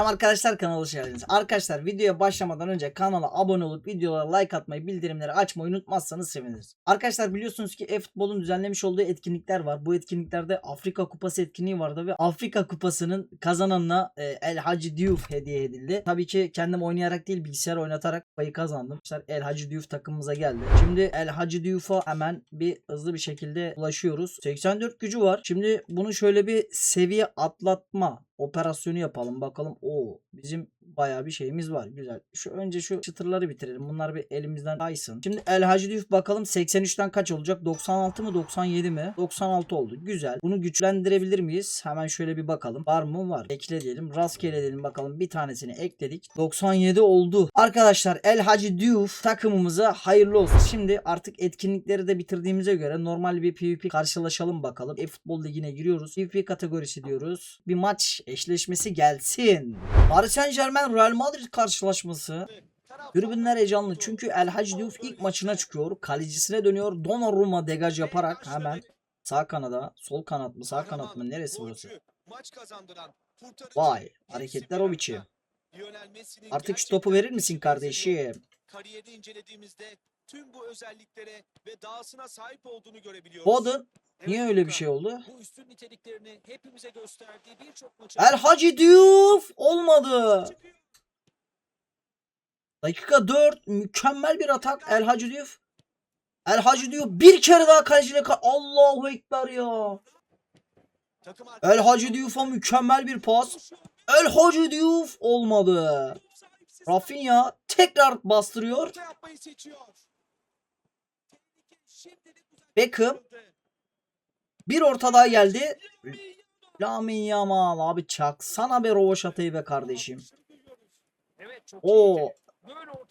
arkadaşlar kanala hoş geldiniz. Arkadaşlar videoya başlamadan önce kanala abone olup videolara like atmayı, bildirimleri açmayı unutmazsanız seviniriz. Arkadaşlar biliyorsunuz ki e-futbolun düzenlemiş olduğu etkinlikler var. Bu etkinliklerde Afrika Kupası etkinliği vardı ve Afrika Kupası'nın kazananına e, El Hacı Diouf hediye edildi. Tabii ki kendim oynayarak değil bilgisayar oynatarak kupayı kazandım. İşte El Hacı Diouf takımımıza geldi. Şimdi El Hacı Diouf'a hemen bir hızlı bir şekilde ulaşıyoruz. 84 gücü var. Şimdi bunu şöyle bir seviye atlatma operasyonu yapalım. Bakalım o bizim bayağı bir şeyimiz var. Güzel. Şu önce şu çıtırları bitirelim. Bunlar bir elimizden kaysın. Şimdi El Hacı Diouf bakalım 83'ten kaç olacak? 96 mı 97 mi? 96 oldu. Güzel. Bunu güçlendirebilir miyiz? Hemen şöyle bir bakalım. Var mı? Var. Ekle diyelim. Rastgele diyelim bakalım. Bir tanesini ekledik. 97 oldu. Arkadaşlar El Hacı Diouf takımımıza hayırlı olsun. Şimdi artık etkinlikleri de bitirdiğimize göre normal bir PvP karşılaşalım bakalım. E-futbol ligine giriyoruz. PvP kategorisi diyoruz. Bir maç eşleşmesi gelsin. Paris Saint Germain Real Madrid karşılaşması. Tribünler heyecanlı çünkü El Hacı Diouf ilk maçına çıkıyor. Kalecisine dönüyor. Donnarumma degaj yaparak hemen sağ kanada, sol kanat mı, sağ kanat mı neresi burası? Vay, hareketler o biçim. Artık şu topu verir misin kardeşim? Kariyerini incelediğimizde tüm bu özelliklere ve dahasına sahip olduğunu görebiliyoruz. Foden niye Evet, öyle bir şey oldu? Bu üstün niteliklerini hepimize gösterdiği birçok maçı El Hacı Diouf olmadı. Dakika 4 mükemmel bir atak El Hacı Diouf. El Hacı Diouf bir kere daha kaleciyle kal Allahu Ekber ya. El Hacı Diouf'a mükemmel bir pas. El Hacı Diouf olmadı. Rafinha tekrar bastırıyor. Beckham bir orta daha geldi. Lamin Yamal abi çaksana be rovaşatayı be kardeşim. Ortada-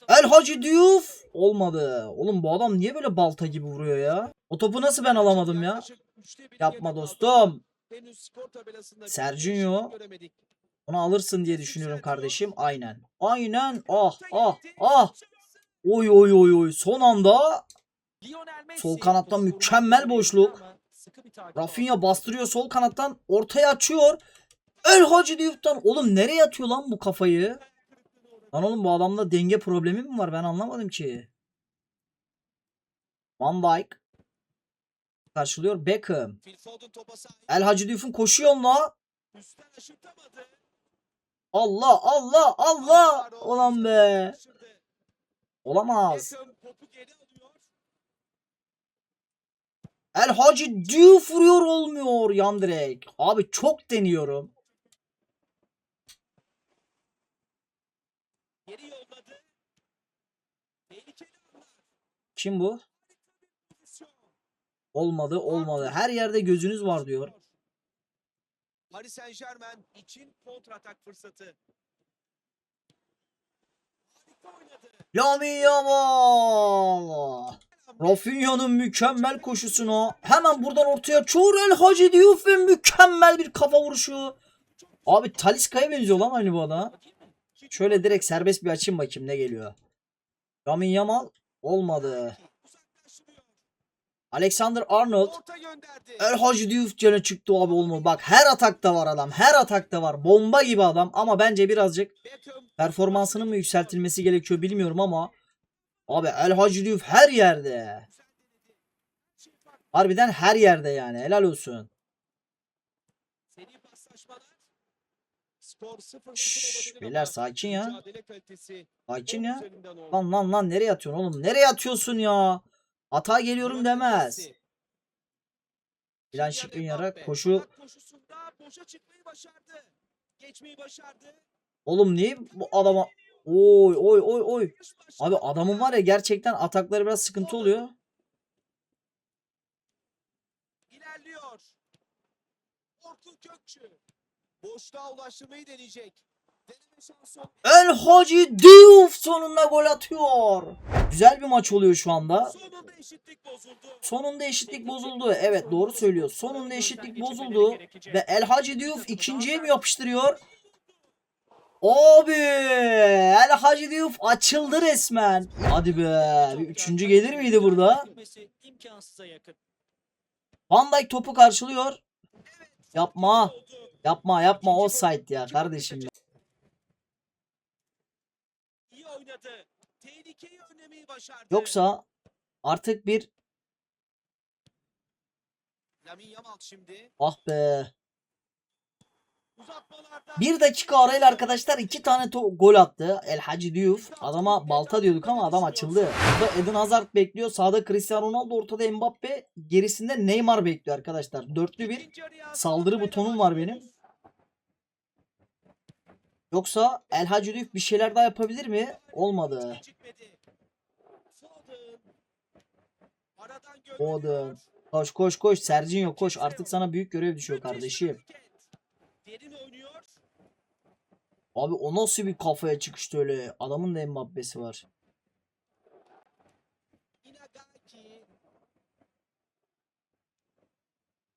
El Hacı Diouf olmadı. Oğlum bu adam niye böyle balta gibi vuruyor ya? O topu nasıl ben alamadım ya? Yapma dostum. Göremedik. Onu alırsın diye düşünüyorum kardeşim. Aynen. Aynen. Ah ah ah. Oy oy oy oy. Son anda Sol kanatta topu mükemmel boşluk. Rafinha bastırıyor sol kanattan. Ortaya açıyor. El Hacı Diouf'tan. Oğlum nereye atıyor lan bu kafayı? Lan oğlum bu adamda denge problemi mi var? Ben anlamadım ki. Van Dijk. Karşılıyor Beckham. El Hacı Diouf'un koşu yoluna. Üstten aşırtamadı. Allah Allah Allah. Ulan be. Olamaz. Beckham topu geri alıyor. El Hacı Diouf vuruyor olmuyor yan direk. Abi çok deniyorum. Kim bu? Olmadı olmadı. Her yerde gözünüz var diyor. Paris Saint Germain için kontratak fırsatı. Harika oynadı. Yamal. Rafinha'nın mükemmel koşusuna hemen buradan ortaya Çoğrel Hacı Diouf ve mükemmel bir kafa vuruşu. Abi Taliska'ya benziyor lan aynı bu adam. Şöyle direkt serbest bir açayım bakayım ne geliyor. Lamin Yamal olmadı. Alexander Arnold. El Hacı Diouf gene çıktı abi olmadı. Bak her atakta var adam. Her atakta var. Bomba gibi adam ama bence birazcık performansının mı yükseltilmesi gerekiyor bilmiyorum ama abi El Hacı Diouf her yerde. Harbiden her yerde yani. Helal olsun. Seri paslaşmalar. Skor 0-0 Şşş, beyler sakin ya. Sakin ya. Lan lan lan nereye atıyorsun oğlum? Nereye atıyorsun ya? Hata geliyorum demez. Kylian Şikrinyar'a Mbappe, koşu. Oğlum niye bu adama... Oy oy oy oy. Abi adamın var ya gerçekten atakları biraz sıkıntı oluyor. İlerliyor. Orkun Kökçü. Boşluğa ulaştırmayı deneyecek. El Hacı Diouf sonunda gol atıyor. Güzel bir maç oluyor şu anda. Sonunda eşitlik bozuldu. Sonunda eşitlik bozuldu. Evet doğru söylüyor. Sonunda eşitlik bozuldu. Ve El Hacı Diouf ikinciye mi yapıştırıyor? Abi El Hacı Diouf açıldı resmen. Hadi be. Bir üçüncü gelir miydi burada? Van Dijk topu karşılıyor. Yapma. Yapma yapma offside ya kardeşim. ya. oynadı. Tehlikeyi önlemeyi başardı. Yoksa artık bir Lamine Yamal şimdi ah be. Bir dakika arayla arkadaşlar iki tane gol attı. El Hacı Diouf. Adama balta diyorduk ama adam açıldı. Burada Eden Hazard bekliyor. Sağda Cristiano Ronaldo. Ortada Mbappe. Gerisinde Neymar bekliyor arkadaşlar. Dörtlü bir. saldırı butonum var benim. Yoksa El Hacı Diouf bir şeyler daha yapabilir mi? Olmadı. Gönderiyor. Koş koş koş. Serginho koş. Artık sana büyük görev düşüyor kardeşim. Derin oynuyor. Abi o nasıl bir kafaya çıkıştı öyle. Adamın da Mbappe'si var. Inagaki.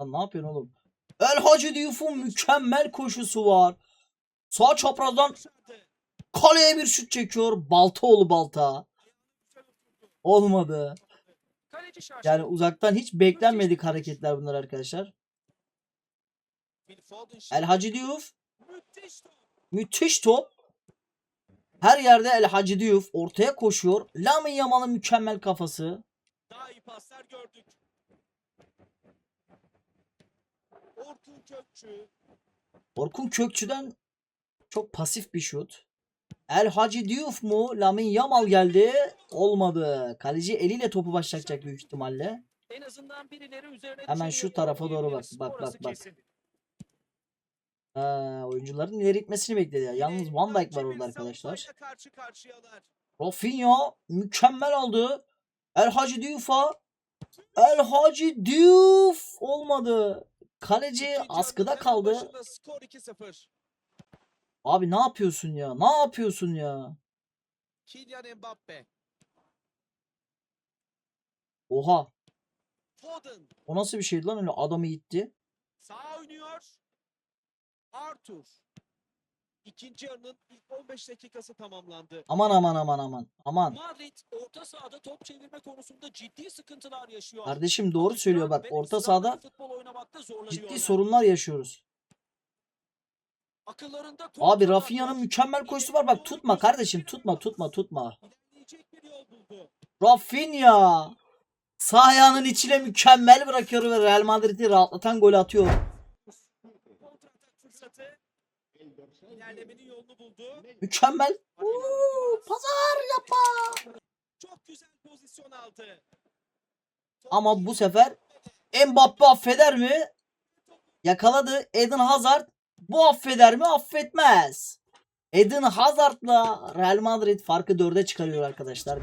Lan ne yapıyorsun oğlum? El Hacı Diouf'un mükemmel koşusu var. Sağ çaprazdan kaleye bir şut çekiyor. Baltaoğlu balta. Olmadı. Yani uzaktan hiç beklenmedik hareketler bunlar arkadaşlar. El Hacı Diouf müthiş top. Her yerde El Hacı Diouf ortaya koşuyor. Lamine Yamal'ın mükemmel kafası. Daha iyi paslar gördük. Orkun Kökçü. Orkun Kökçü'den çok pasif bir şut. El Hacı Diouf mu? Lamine Yamal geldi. Olmadı. Kaleci eliyle topu başlatacak büyük ihtimalle. En azından birileri üzerine Hemen şu tarafa doğru bak, bak, bak, bak. kesin. Ha, oyuncuların ileri gitmesini bekledi. ya. Yalnız Van Dijk var orada arkadaşlar. Karşı. Rafinha mükemmel aldı. El Hacı Diouf'a. El Hacı Diouf olmadı. Kaleci İkinci askıda kaldı. başında Skor 2-0. Abi ne yapıyorsun ya? Ne yapıyorsun ya? Kylian Mbappe. Oha. Foden. O nasıl bir şeydi lan öyle adamı itti. Sağ oynuyor. Arthur. İkinci yarının ilk 15 dakikası tamamlandı. Aman aman aman aman. Aman. Madrid orta sahada top çevirme konusunda ciddi sıkıntılar yaşıyor. Kardeşim doğru söylüyor bak. Orta sahada ciddi sorunlar yaşıyoruz. Akıllarında Abi Rafinha'nın mükemmel koşusu var. Bak tutma kardeşim. Tutma tutma tutma. Rafinha. Sağ ayağının içine mükemmel bırakıyor ve Real Madrid'i rahatlatan golü atıyor. Kontratak fırsatı. İlerlemenin yolunu buldu. Mükemmel. Uuu, pazar yapa. Çok güzel pozisyon aldı. Ama bu sefer Mbappe affeder mi? Yakaladı. Eden Hazard. Bu affeder mi? Affetmez. Eden Hazard'la Real Madrid farkı dörde çıkarıyor arkadaşlar.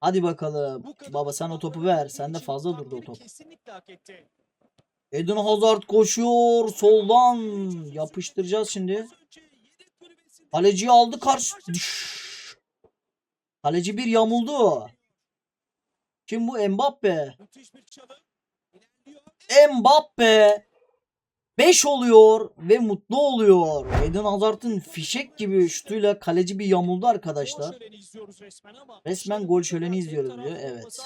Hadi bakalım. Baba sen o topu ver. Sende için fazla durdu o top. Kesinlikle hak etti. Eden Hazard koşuyor. Soldan yapıştıracağız şimdi. Kaleciyi aldı karşı. Kaleci bir yamuldu. Kim bu? Mbappe. Mbappe 5 oluyor ve mutlu oluyor. Eden Hazard'ın fişek gibi şutuyla kaleci bir yamuldu arkadaşlar. resmen gol şöleni izliyoruz diyor, evet.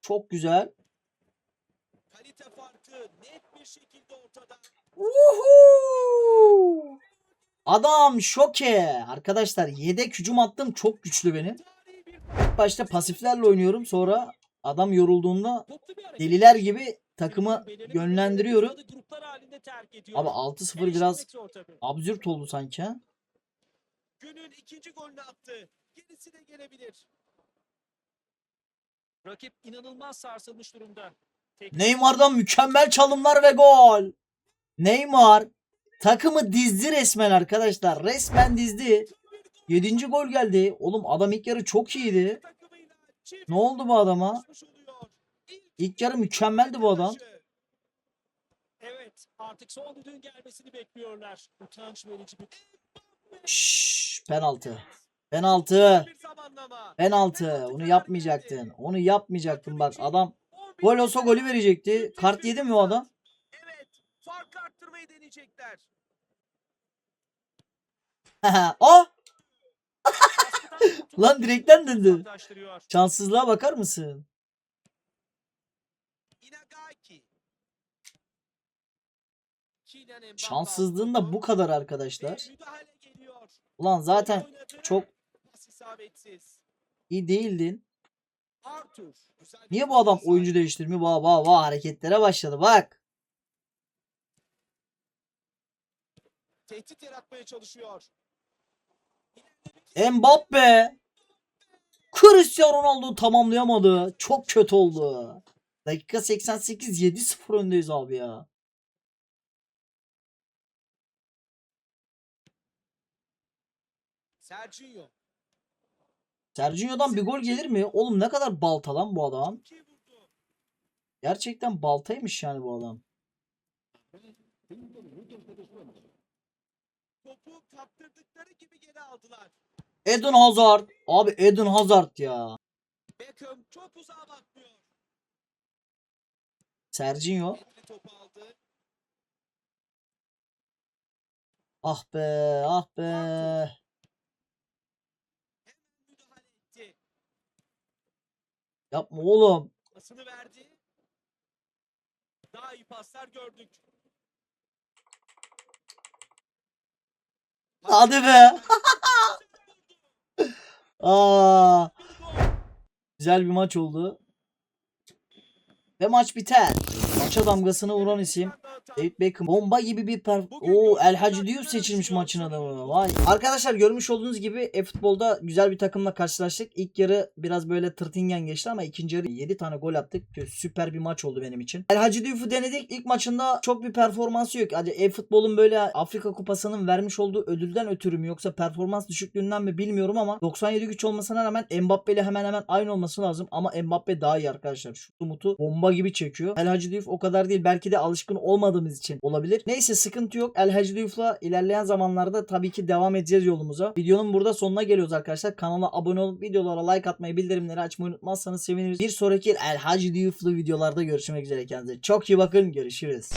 Çok güzel. Kalite farkı net bir şekilde ortada. Uhu! Adam şoke. Arkadaşlar yedek hücum attım çok güçlü benim. İlk başta pasiflerle oynuyorum. Sonra adam yorulduğunda deliler gibi takımı yönlendiriyorum. Abi 6-0 biraz absürt oldu sanki. günün ikinci golünü attı. Gerisi de gelebilir. Rakip inanılmaz sarsılmış durumda. Neymar'dan mükemmel çalımlar ve gol. Neymar takımı dizdi resmen arkadaşlar. Resmen dizdi. 7. gol geldi. Oğlum adam ilk yarı çok iyiydi. Ne oldu bu adama? İlk yarı mükemmeldi bu adam. Evet artık son düdüğün gelmesini bekliyorlar. Utanç verici bir Şşş, penaltı. Penaltı. Penaltı. Onu yapmayacaktın. Onu yapmayacaktın bak adam gol olsa golü verecekti. Kart yedi mi o adam? Evet. Farkı arttırmayı deneyecekler. oh! Lan direkten döndü. Şanssızlığa bakar mısın? Şanssızlığın da bu kadar arkadaşlar. Ulan zaten çok iyi değildin. Niye bu adam oyuncu değiştirmiyor? Vah vah vah hareketlere başladı bak. Tehdit yaratmaya çalışıyor. Mbappe. Cristiano Ronaldo tamamlayamadı. Çok kötü oldu. Dakika 88 7-0 öndeyiz abi ya. Sergio. Sergio'dan bir gol gelir mi? Oğlum ne kadar balta lan bu adam. Gerçekten baltaymış yani bu adam. Topu kaptırdıkları gibi geri aldılar. Eden Hazard. Abi Eden Hazard ya. Beckham çok uzağa bakmıyor. Sergio. Ah be ah be. Müdahale etti. Yapma oğlum. Pasını verdi. Daha iyi paslar gördük. Hadi be. Aa, güzel bir maç oldu. Ve maç biter. Maça damgasını vuran isim David Beckham. Bomba gibi bir per... Oo El Hacı Diouf seçilmiş maçın adamı. Vay. Arkadaşlar görmüş olduğunuz gibi e-futbolda güzel bir takımla karşılaştık. İlk yarı biraz böyle tırtingen geçti ama ikinci yarı 7 tane gol attık. Süper bir maç oldu benim için. El Hacı Diouf'u denedik. İlk maçında çok bir performansı yok. Hadi e-futbolun böyle Afrika Kupası'nın vermiş olduğu ödülden ötürü mü yoksa performans düşüklüğünden mi bilmiyorum ama 97 güç olmasına rağmen Mbappe ile hemen hemen aynı olması lazım ama Mbappe daha iyi arkadaşlar. Şu mutu bomba gibi çekiyor. El Hacı Diouf o kadar değil. Belki de alışkın olmadığımız için olabilir. Neyse sıkıntı yok. El Hacı Diouf'la ilerleyen zamanlarda tabii ki devam edeceğiz yolumuza. Videonun burada sonuna geliyoruz arkadaşlar. Kanala abone olup videolara like atmayı, bildirimleri açmayı unutmazsanız seviniriz. Bir sonraki El Hacı Diouf'lu videolarda görüşmek üzere kendinize. Çok iyi bakın. Görüşürüz.